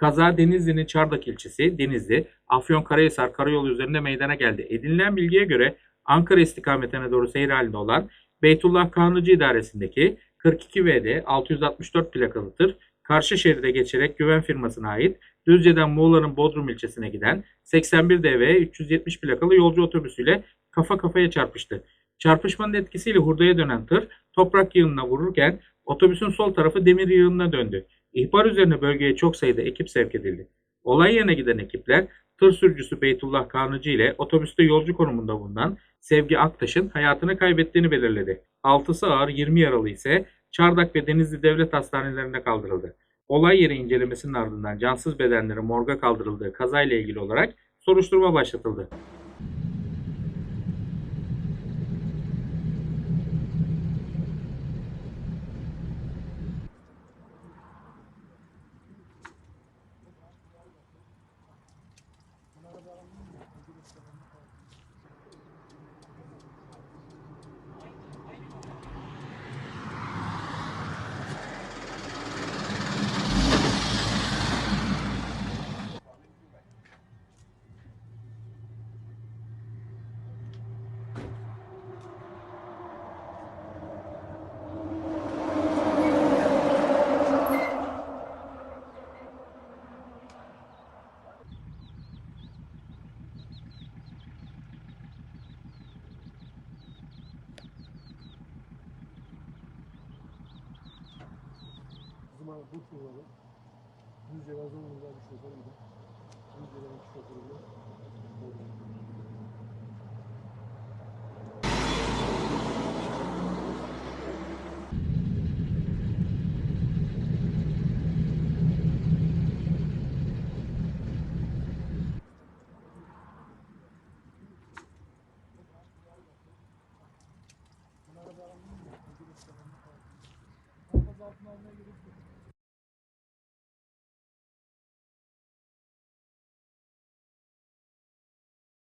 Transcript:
Kaza Denizli'nin Çardak ilçesi Denizli, Afyonkarahisar karayolu üzerinde meydana geldi. Edinilen bilgiye göre Ankara istikametine doğru seyir halinde olan Beytullah Kanlıcı İdaresi'ndeki 42 VD 664 plakalı tır karşı şeride geçerek güven firmasına ait Düzce'den Muğla'nın Bodrum ilçesine giden 81 DV 370 plakalı yolcu otobüsüyle kafa kafaya çarpıştı. Çarpışmanın etkisiyle hurdaya dönen tır toprak yığınına vururken otobüsün sol tarafı demir yığınına döndü. İhbar üzerine bölgeye çok sayıda ekip sevk edildi. Olay yerine giden ekipler tır sürücüsü Beytullah Kanıcı ile otobüste yolcu konumunda bulunan Sevgi Aktaş'ın hayatını kaybettiğini belirledi. 6'sı ağır 20 yaralı ise Çardak ve Denizli Devlet Hastanelerine kaldırıldı. Olay yeri incelemesinin ardından cansız bedenlerin morga kaldırıldığı kazayla ilgili olarak soruşturma başlatıldı. numara Bursun'da Düzce Gazonlu'nda bir şoförüm de. Düzce'den iki şoförüm de. altına almaya gerek yok.